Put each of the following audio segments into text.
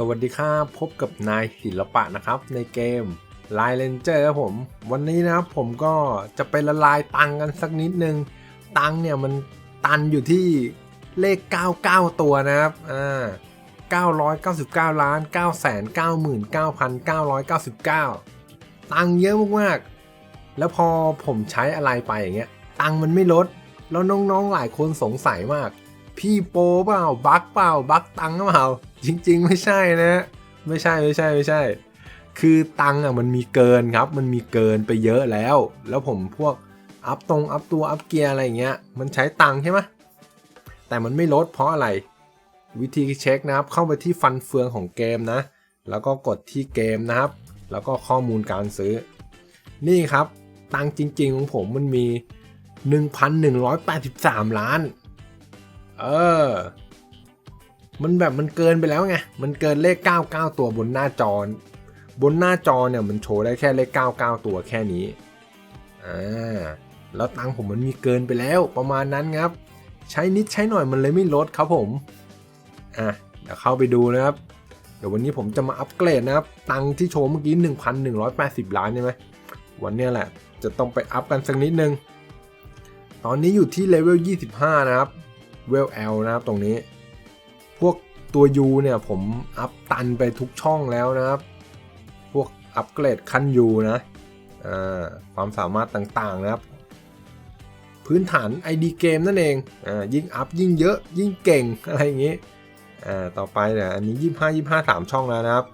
สวัสดีครับ พบกับนายศิลปะนะครับในเกม l i เ e นเจอร์ครับผม วันนี้นะครับผมก็จะไปละลายตังกันสักนิดนึง ตังเนี่ยมันตันอยู่ที่เลข 99 ตัวนะครับอ่า999ล้าน999,999ตังเยอะมากๆ แล้วพอผมใช้อะไรไปอย่างเงี้ย ตังมันไม่ลด แล้วน้องๆหลายคนสงสัยมาก พี่โปเปล่าบักเปล่าบักตังหรือเปล่าจริง ๆ ไม่ใช่นะ ไม่ใช่ไม่ใช่ไม่ใช่ คือตังอะมันมีเกินครับ มันมีเกินไปเยอะแล้ว แล้วผมพวกอัพตรงอัพตัวอัพเกียร์อะไรอย่างเงี้ยมันใช้ตังใช่ไหมแต่มันไม่ลดเพราะอะไร วิธีเช็คนะครับ เข้าไปที่ฟันเฟืองของเกมนะ แล้วก็กดที่เกมนะครับ แล้วก็ข้อมูลการซื้อ นี่ครับตังจริง ๆ ของผมมันมี 1,183 ล้าน เออ มันแบบมันเกินไปแล้วไง มันเกินเลข 99 ตัวบนหน้าจอบนหน้าจอเนี่ยมันโชว์ได้แค่เลข 99 ตัวแค่นี้ อ่า แล้วตังค์ผมมันมีเกินไปแล้วประมาณนั้นครับ ใช้นิดใช้หน่อยมันเลยไม่ลดครับผม อะ เดี๋ยวเข้าไปดูนะครับ เดี๋ยววันนี้ผมจะมาอัปเกรดนะครับ ตังค์ที่โชว์เมื่อกี้ 1,180 ล้านใช่ไหม วันนี้แหละ จะต้องไปอัพกันสักนิดนึง ตอนนี้อยู่ที่เลเวล 25 นะครับ เวล L นะครับตรงนี้ พวกตัว U เนี่ยผมอัพตันไปทุกช่องแล้วนะครับ พวกอัปเกรดขั้น U นะความสามารถต่างๆนะครับ พื้นฐาน ID เกมนั่นเองอ่ายิ่งอัพยิ่งเยอะยิ่งเก่งอะไรอย่างนี้อ่าต่อไปเนี่ยอันนี้ 25 25 3 ช่องแล้วนะครับ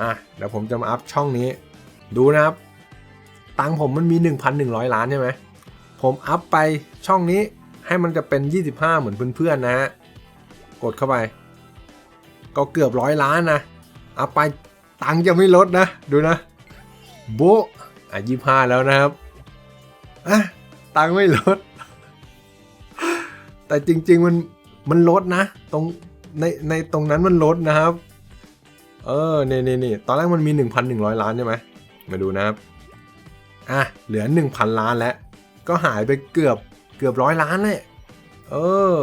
อะเดี๋ยวผมจะมาอัพช่องนี้ ดูนะครับ ตังผมมันมี 1,100 ล้านใช่ไหมผมอัพไปช่องนี้ ให้มันจะเป็น 25 เหมือนเพื่อนๆนะฮะ กดเข้าไป ก็เกือบร้อยล้านนะเอัพไปตังจะไม่ลดนะ ดูนะ โบะอะ25แล้วนะครับอะตังไม่ลด แต่จริง ๆ มันมันลดนะ ตรงในในตรงนั้นมันลดนะครับ เออเนี่นี่นี่ตอนแรกมันมี 1,100 ล้านใช่ไหมมาดูนะครับ อะ เหลือ 1,000 ล้านแล้ว ก็หายไปเกือบ เกือบร้อยล้านเลยเออ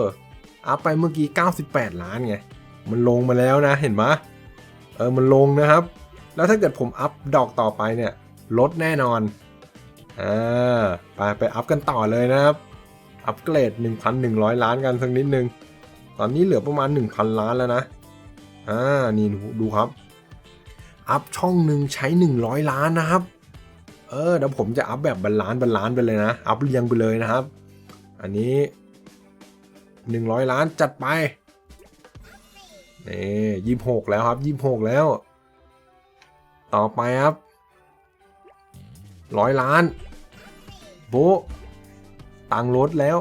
อัพไปเมื่อกี้ 98 ล้านไง มันลงมาแล้วนะเห็นไหมเออ มันลงนะครับ แล้วถ้าเกิดผมอัพดอกต่อไปเนี่ย ลดแน่นอน อ่า ไปไปอัพกันต่อเลยนะครับ อัพเกรด 1,100 ล้านกันสักนิดนึง ตอนนี้เหลือประมาณ 1,000 ล้านแล้วนะ อ่า นี่ดูครับ อัพช่องหนึ่งใช้ 100 ล้านนะครับ เออเดี๋ยวผมจะอัพแบบบาลานซ์บาลานซ์ไปเลยนะ อัพเรียงไปเลยนะครับ อันนี้ 100 ล้านจัดไปนี่ยี่หกแล้วครับยี่หกแล้ว ต่อไปครับร้อยล้านโบะตังค์ลดแล้ว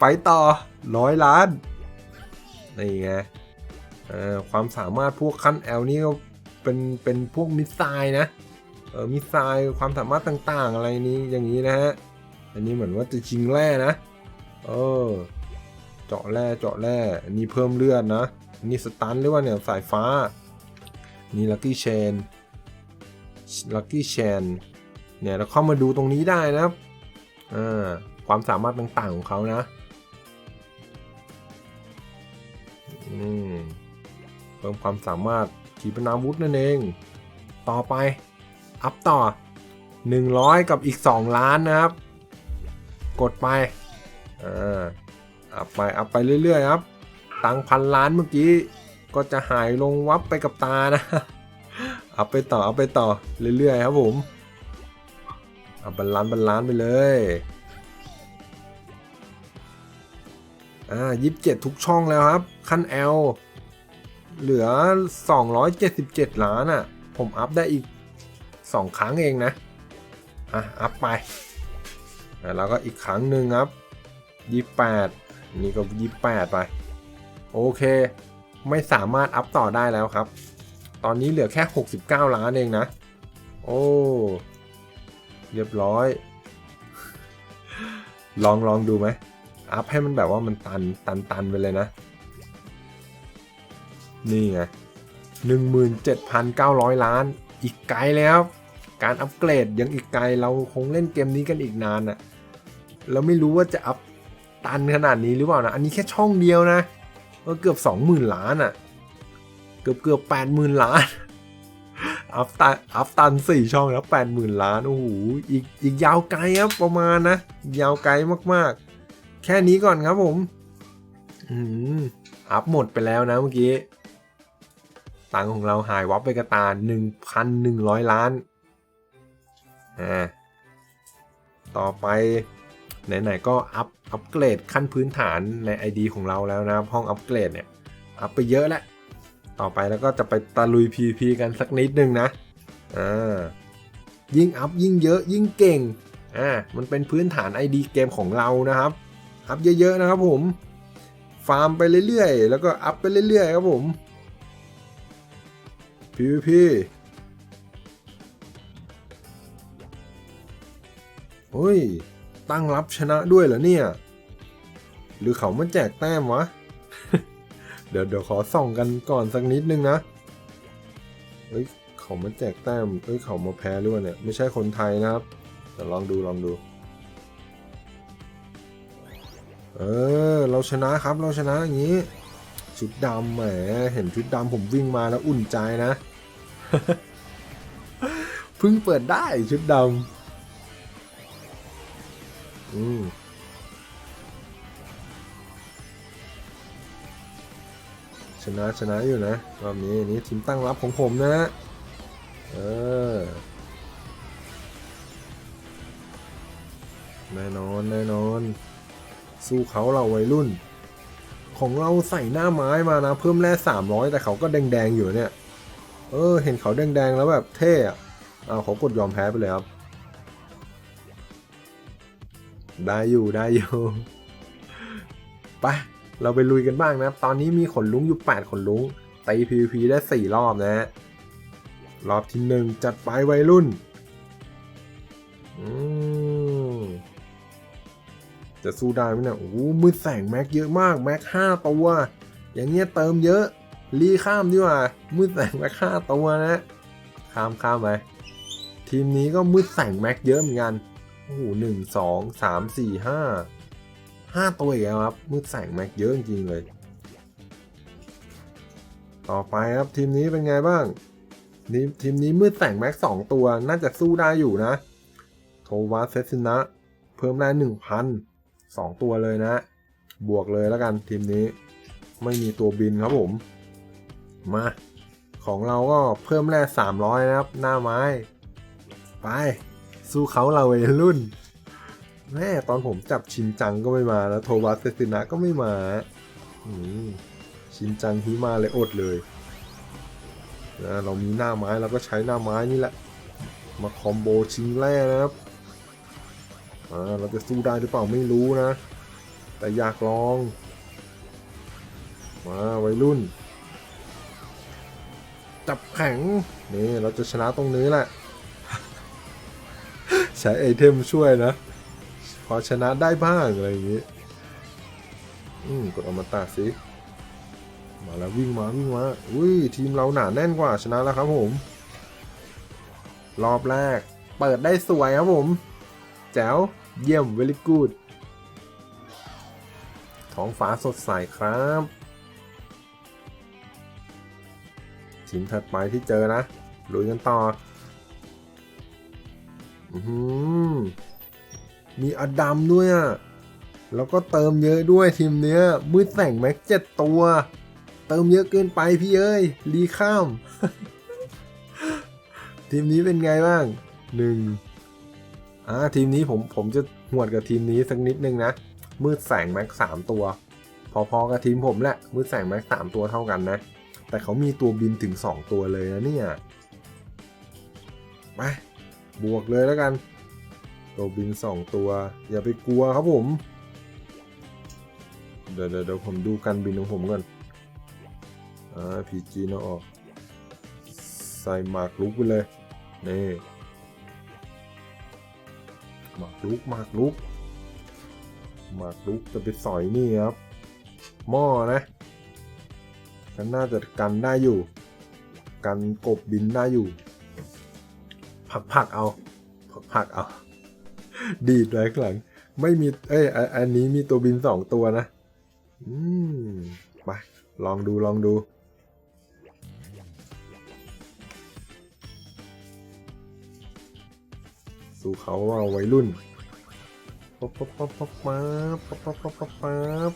ไปต่อร้อยล้าน นี่ไงความสามารถพวกขั้น L นี่ก็เป็นเป็นพวกมิสไซล์นะเออมิสไซล์ความสามารถต่างๆอะไรนี้อย่างนี้นะฮะ อันนี้เหมือนว่าจะชิงแร่นะ เออ เจาะแร่เจาะแร่อันนี้เพิ่มเลือดนะอันนี้สตันหรือว่าเนี่ยสายฟ้า นี่ลัคกี้เชนลัคกี้เชนเนี่ยเราเข้ามาดูตรงนี้ได้นะครับอ่าความสามารถต่างๆของเขานะอืมเพิ่มความสามารถขีปนาวุธนั่นเอง ต่อไป อัพต่อ 100 กับอีก 2 ล้านนะครับ กดไปอ่าอัพไปอัพไปเรื่อยๆครับ ตังพันล้านเมื่อกี้ ก็จะหายลงวับไปกับตานะอัพไปต่ออัพไปต่อเรื่อยๆครับผมอัพบันล้านบันล้านไปเลยอ่ายิบเจ็ดทุกช่องแล้วครับ ขั้น L เหลือ 277 ล้านอะ่ะ ผมอัพได้อีก 2 ครั้งเองนะ อะ อัพไป แล้วก็อีกครั้งหนึ่งครับ28นี่ก็28ไป โอเค ไม่สามารถอัพต่อได้แล้วครับ ตอนนี้เหลือแค่ 69 ล้านเองนะ โอ้เรียบร้อย ลองลองดูไหมอัพให้มันแบบว่ามันตันตันตันไปเลยนะ นี่ไงหนึ่งหมื่นเจ็ดพันเก้าร้อยล้าน อีกไกลแล้ว การอัปเกรดยังอีกไกลเราคงเล่นเกมนี้กันอีกนานอะ เราไม่รู้ว่าจะอัพตันขนาดนี้หรือเปล่านะ อันนี้แค่ช่องเดียวนะเออเกือบสองหมื่นล้านอะ่ะ เกือบเกือบแปดหมื่นล้าน อัพตันอัพตันสี่ช่องแล้วแปดหมื่นล้าน โอ้โห อีกอีกยาวไกลครับประมาณนะ ยาวไกลมากๆ แค่นี้ก่อนครับผม อืมอัพหมดไปแล้วนะเมื่อกี้ ตังของเราหายวับไปกระตาหนึ่งพันหนึ่งร้อยล้าน อ่า ต่อไป ไหนๆก็อัพอัปเกรดขั้นพื้นฐานใน ID ของเราแล้วนะห้องอัปเกรดเนี่ยอัพไปเยอะแล้ว ต่อไปแล้วก็จะไปตะลุย PVP กันสักนิดนึงนะอ่ายิ่งอัพยิ่งเยอะยิ่งเก่งอ่ามันเป็นพื้นฐาน ID เกมของเรานะครับ อัพเยอะๆนะครับผมฟาร์มไปเรื่อยๆ แล้วก็อัพไปเรื่อยๆครับผม PVP เฮ้ย ตั้งรับชนะด้วยเหรอเนี่ย หรือเขามาแจกแต้มวะ เดี๋ยวเดี๋ยวขอส่องกันก่อนสักนิดนึงนะ เฮ้ยเขามาแจกแต้ม เฮ้ยเขามาแพ้หรือเปล่าเนี่ย ไม่ใช่คนไทยนะครับเดี๋ยวลองดูลองดู เออ เราชนะครับเราชนะอย่างนี้ชุดดำแหม เห็นชุดดำผมวิ่งมาแล้วอุ่นใจนะ เพิ่งเปิดได้ชุดดำ อืมชนะชนะอยู่นะรอบนี้นี่ทีมตั้งรับของผมนะเออแน่นอนแน่นอน สู้เขาเราวัยรุ่น ของเราใส่หน้าไม้มานะ เพิ่มแร่สามร้อยแต่เขาก็แดงๆอยู่เนี่ย เออ เห็นเขาแดงๆแล้วแบบเท่อะเอาเขากดยอมแพ้ไปเลยครับ ได้อยู่ได้อยู่ไปเราไปลุยกันบ้างนะ ตอนนี้มีขนลุงอยู่ 8 ขนลุงตี PVP ได้ 4 รอบนะฮะรอบที่ 1 จัดไปวัยรุ่น จะสู้ได้ไหมเนี่ยโอ้มืดแสงแม็กเยอะมาก แม็ก5ตัว อย่างเงี้ยเติมเยอะ รีข้ามดีกว่า มืดแสงแม็ก5ตัวนะ ข้ามข้ามไปทีมนี้ก็มืดแสงแม็กเยอะเหมือนกัน โอ้โหหนึ่งสองสามสี่ห้าห้าตัวอีกแล้วครับมืดแสงแม็กเยอะจริงๆเลย ต่อไปครับทีมนี้เป็นไงบ้างทีมทีมนี้มืดแสงแม็กสองตัวน่าจะสู้ได้อยู่นะ โทวัสเซซินะ เพิ่มได้หนึ่งพันสองตัวเลยนะ บวกเลยแล้วกันทีมนี้ ไม่มีตัวบินครับผม มา ของเราก็เพิ่มแร่สามร้อยนะครับ หน้าไม้ ไป สู้เขาเราวัยรุ่น แม่ตอนผมจับชินจังก็ไม่มาแล้วโทวัสเซตินะก็ไม่มาอืมชินจังฮิมาเลยอดเลยนะเรามีหน้าไม้เราก็ใช้หน้าไม้นี่แหละ มาคอมโบชิงแร่นะครับอ่าเราจะสู้ได้หรือเปล่าไม่รู้นะ แต่อยากลอง มาวัยรุ่น จับแข็งนี่เราจะชนะตรงนี้แหละ ใช้ไอเทมช่วยนะ พอชนะได้บ้างอะไรอย่างนี้ อืมกดอมตะสิ มาแล้ววิ่งมาวิ่งมา อุ้ยทีมเราหนาแน่นกว่าชนะแล้วครับผม รอบแรก เปิดได้สวยครับผม แจ๋ว เยี่ยม very good ท้องฟ้าสดใสครับทีมถัดไปที่เจอนะลุยกันต่อ มีอดัมด้วยอะแล้วก็เติมเยอะด้วยทีมเนี้ย มืดแสงแม็กเจ็ดตัว เติมเยอะเกินไปพี่เอ้ย รีข้าม ทีมนี้เป็นไงบ้างหนึ่งอ่าทีมนี้ผมผมจะหวดกับทีมนี้สักนิดนึงนะ มืดแสงแม็กสามตัว พอๆกับทีมผมแหละ มืดแสงแม็กสามตัวเท่ากันนะ แต่เขามีตัวบินถึง 2 ตัวเลยนะเนี่ยไป บวกเลยแล้วกันตัวบิน2ตัว อย่าไปกลัวครับผมเดี๋ยวเดี๋ยวเดี๋ยวผมดูการบินของผมก่อน อ่าพีจีเนาะออก ใส่หมากลุกไปเลย นี่หมากลุกหมากลุกหมากลุกจะไปสอยนี่ครับ หม้อนะก็น่าจะกันได้อยู่ กันกบบินได้อยู่ ผักผักเอาผักผักเอา ดีดไว้ข้างหลัง ไม่มี เอ้ยอันนี้มีตัวบินสองตัวนะ อืมไปลองดูลองดู สู้เขาว่าวัยรุ่นป๊บป๊บป๊บปป๊บมาป๊บป๊บป๊บป๊บปป๊บ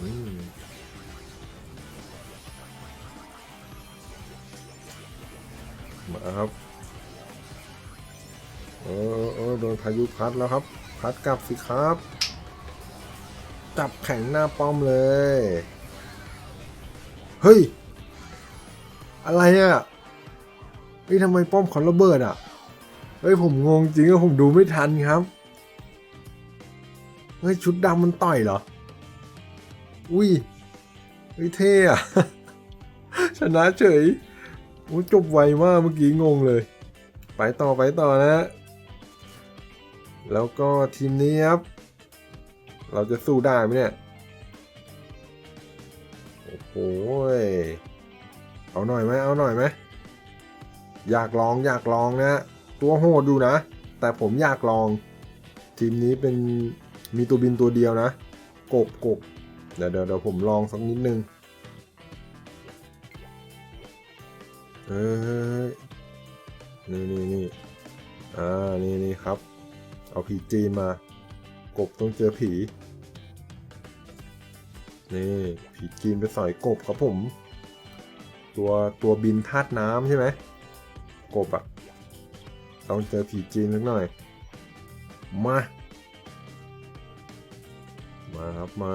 อืม มาครับเออเออโดนพายุพัดแล้วครับ พัดกลับสิครับ จับแข็งหน้าป้อมเลย เฮ้ย อะไรอะ่ะเฮ้ยทำไมป้อมเขาระเบิดอะ่ะ เฮ้ยผมงงจริงอะผมดูไม่ทันครับ เฮ้ยชุดดำมันต่อยเหรอ อุ้ย เฮ้ยเท่อะชนะเฉย โอ้จบไวมากเมื่อกี้งงเลย ไปต่อไปต่อนะ แล้วก็ทีมนี้ครับ เราจะสู้ได้ไหมเนี่ย โอ้โหเอาหน่อยไหมเอาหน่อยไหมอยากลองอยากลองนะ ตัวโหดดูนะ แต่ผมอยากลอง ทีมนี้เป็นมีตัวบินตัวเดียวนะ กบกบเดี๋ยวเดี๋ยวเดี๋ยวผมลองสักนิดนึง เอ้ยนี่นี่นี่อ่า นี่นี่ครับ เอาผีจีนมา กบต้องเจอผี นี่ผีจีนไปสอยกบครับผม ตัวตัวบินธาตุน้ำใช่ไหม กบอะต้องเจอผีจีนสักหน่อย มา มาครับมา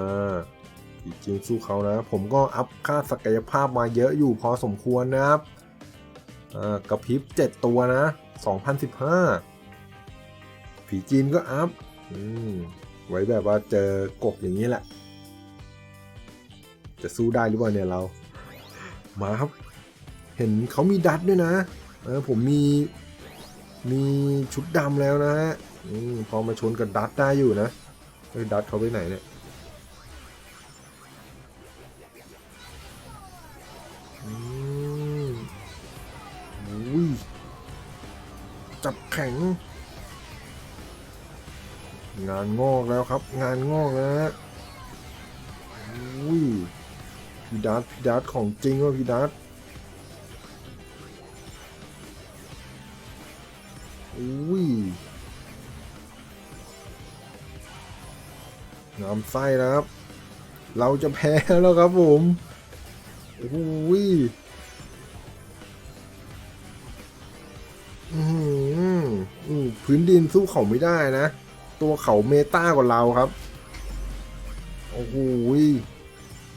ผีจีนสู้เขานะ ผมก็อัพค่าศักยภาพมาเยอะอยู่พอสมควรนะครับ กระพริบ 7 ตัวนะ 2015 ผีจีนก็อัพอไว้แบบว่าเจอกบอย่างนี้แหละ จะสู้ได้หรือเปล่าเนี่ยเรา มาครับ เห็นเขามีดัตด้วยนะเออผมมี มีชุดดำแล้วนะฮะพอมาชนกับดัตได้อยู่นะเฮ้ยดัตเขาไปไหนเนี่ย อุ้ย จับแข็ง งานงอกแล้วครับ งานงอกแล้วฮะอุ้ยพี่ดัตพี่ดัตของจริงว่ะพี่ดัตอุ้ยงามไส้แล้วครับ เราจะแพ้แล้วครับผมโอ้ย พื้นดินสู้เขาไม่ได้นะ ตัวเขาเมตากว่าเราครับ โอ้โห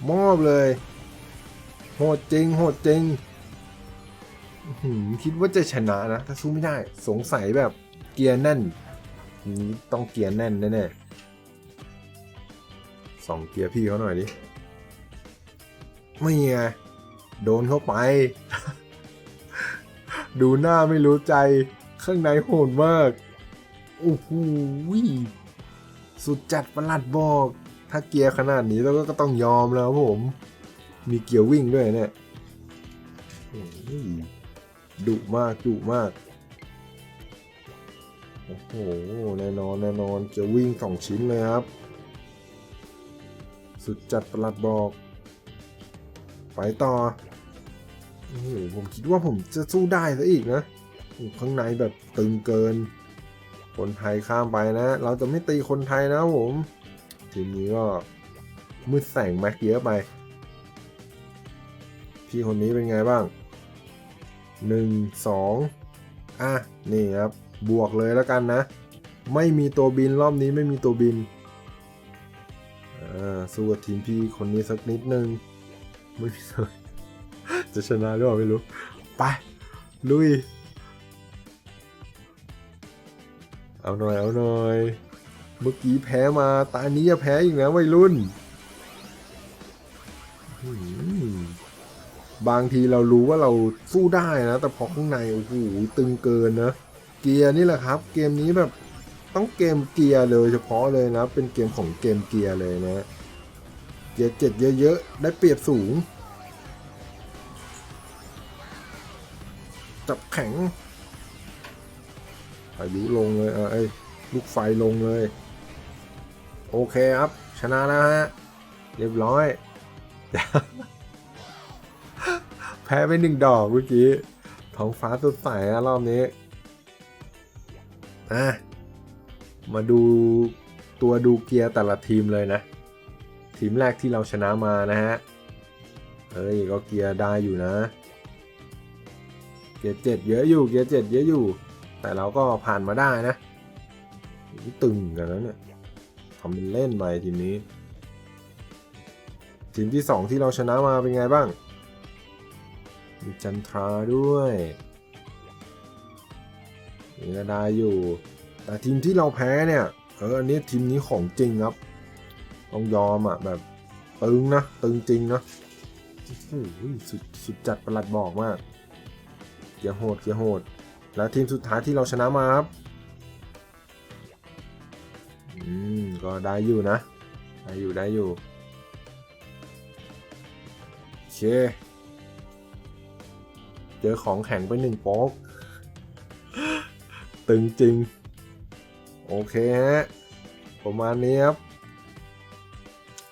มอบเลย โหดจริง โหดจริงคิดว่าจะชนะนะ ถ้าสู้ไม่ได้ สงสัยแบบเกียร์แน่นนี้ต้องเกียร์แน่นแน่ๆสองเกียร์พี่เขาหน่อยดิ ไม่ไงโดนเข้าไป ดูหน้าไม่รู้ใจ ข้างในโหดมาก โอ้โหสุดจัดประหลัดบอก ถ้าเกียร์ขนาดนี้เราก็ต้องยอมแล้วผม มีเกียร์วิ่งด้วยเนี่ยดุมากดุมาก โอ้โห แน่นอนแน่นอนจะวิ่งสองชิ้นเลยครับ สุดจัดประหลัดบอก ไปต่อ โอ้โห ผมคิดว่าผมจะสู้ได้ซะอีกนะ ข้างในแบบตึงเกิน คนไทยข้ามไปนะ เราจะไม่ตีคนไทยนะผม ทีมนี้ก็มืดแสงแม็กเยอะไป พี่คนนี้เป็นไงบ้างหนึ่งสองอะ นี่ครับ บวกเลยแล้วกันนะ ไม่มีตัวบินรอบนี้ไม่มีตัวบินอ่าสู้กับทีมพี่คนนี้สักนิดนึงไม่มีจะชนะหรือเปล่าไม่รู้ ไป ลุย เอาหน่อยเอาหน่อย เมื่อกี้แพ้มาตานี้จะแพ้อีกนะวัยรุ่น บางทีเรารู้ว่าเราสู้ได้นะ แต่พอข้างในโอ้โหตึงเกินนะ เกียร์นี่แหละครับ เกมนี้แบบต้องเกมเกียร์เลยเฉพาะเลยนะ เป็นเกมของเกมเกียร์เลยนะเกียร์เจ็ดเยอะๆ ได้เปรียบสูง จับแข็ง พายุลงเลยเออไอ้ยลูกไฟลงเลย โอเคครับ ชนะแล้วฮะ เรียบร้อย แพ้ไปหนึ่งดอกเมื่อกี้ท้องฟ้าสดใสนะรอบนี้อะมาดูตัวดูเกียร์แต่ละทีมเลยนะ ทีมแรกที่เราชนะมานะฮะ เฮ้ย ก็เกียร์ได้อยู่นะ เกียร์เจ็ดเยอะอยู่ เกียร์เจ็ดเยอะอยู่ แต่เราก็ผ่านมาได้นะตึงกันแล้วเนี่ยทำเป็นเล่นไปทีมนี้ ทีมที่สองที่เราชนะมาเป็นไงบ้าง มีจันทราด้วยนี่ก็ได้อยู่ แต่ทีมที่เราแพ้เนี่ย เอออันนี้ทีมนี้ของจริงครับ ต้องยอมอะแบบตึงนะ ตึงจริงนะโอ้โหสุดสุดจัดประหลัดบอกมากเกียร์โหดเกียร์โหด แล้วทีมสุดท้ายที่เราชนะมาครับ อืม ก็ได้อยู่นะ ได้อยู่ได้อยู่ โอเค เจอของแข็งไปหนึ่งโป๊ก ตึงจริง โอเคฮะ ประมาณนี้ครับ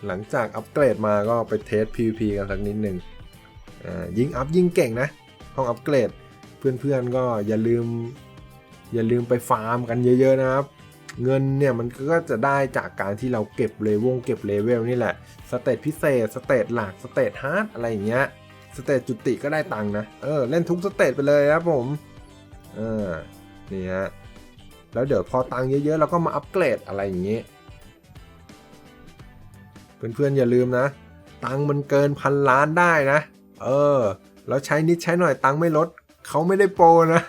หลังจากอัปเกรดมาก็ไปเทส PVP กันสักนิดหนึ่ง อ่า ยิ่งอัพยิ่งเก่งนะ ห้องอัปเกรด เพื่อนๆก็อย่าลืม อย่าลืมไปฟาร์มกันเยอะๆนะครับ เงินเนี่ยมันก็จะได้จากการที่เราเก็บเลเวลเก็บเลเวลนี่แหละสเตตพิเศษสเตตหลักสเตตฮาร์ดอะไรอย่างเงี้ยสเตตจุติก็ได้ตังค์นะเออเล่นทุกสเตตไปเลยครับผมเออนี่ฮะแล้วเดี๋ยวพอตังค์เยอะๆเราก็มาอัปเกรดอะไรอย่างเงี้ยเพื่อนๆอย่าลืมนะ ตังค์มันเกินพันล้านได้นะ เออ แล้วใช้นิดใช้หน่อยตังค์ไม่ลด เขาไม่ได้โปรนะ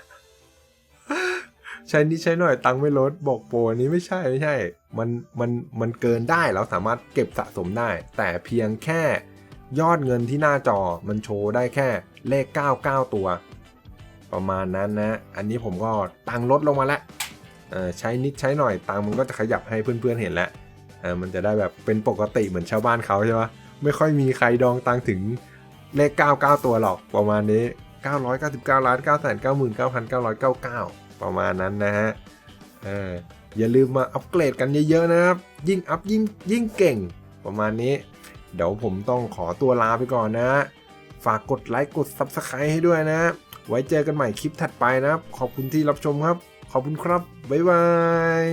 ใช้นิดใช้หน่อยตังค์ไม่ลดบอกโปรนี้ไม่ใช่ไม่ใช่ มันมันมันเกินได้เราสามารถเก็บสะสมได้ แต่เพียงแค่ยอดเงินที่หน้าจอมันโชว์ได้แค่เลข 99 ตัว ประมาณนั้นนะ อันนี้ผมก็ตังค์ลดลงมาแล้วใช้นิดใช้หน่อยตังค์มันก็จะขยับให้เพื่อนๆเห็นแล้วมันจะได้แบบเป็นปกติเหมือนชาวบ้านเขาใช่ปะไม่ค่อยมีใครดองตังถึงเลข 99 ตัวหรอกประมาณนี้ 999ล้าน9 9 9 9 9 9 ประมาณนั้นนะฮะเอออย่าลืมมาอัปเกรดกันเยอะๆนะครับ ยิ่งอัพยิ่งยิ่งเก่งประมาณนี้ เดี๋ยวผมต้องขอตัวลาไปก่อนนะ ฝากกดไลค์กด Subscribe ให้ด้วยนะ ไว้เจอกันใหม่คลิปถัดไปนะครับ ขอบคุณที่รับชมครับ ขอบคุณครับ บ๊ายบาย